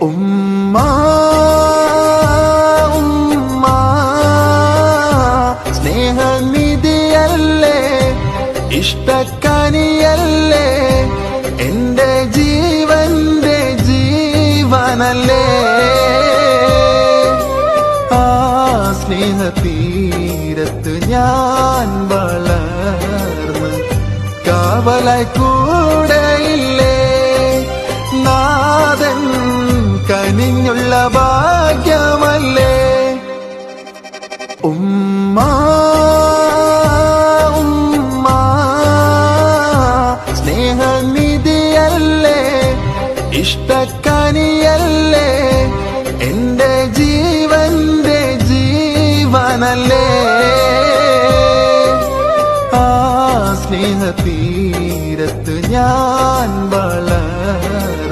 ഉമ്മ ഉമ്മ സ്നേഹനിധിയല്ലേ ഇഷ്ടക്കനിയല്ലേ എന്റെ ജീവന്റെ ജീവനല്ലേ. ആ സ്നേഹതീരത്ത് ഞാൻ വളർന്ന് കാവലായി കനിഞ്ഞുള്ള ഭാഗ്യമല്ലേ? ഉമ്മ ഉമ്മ സ്നേഹനിധിയല്ലേ? ഇഷ്ടക്കനിയല്ലേ? എന്റെ ജീവന്റെ ജീവനല്ലേ? ആ സ്നേഹതീരത്ത് ഞാൻ വളർ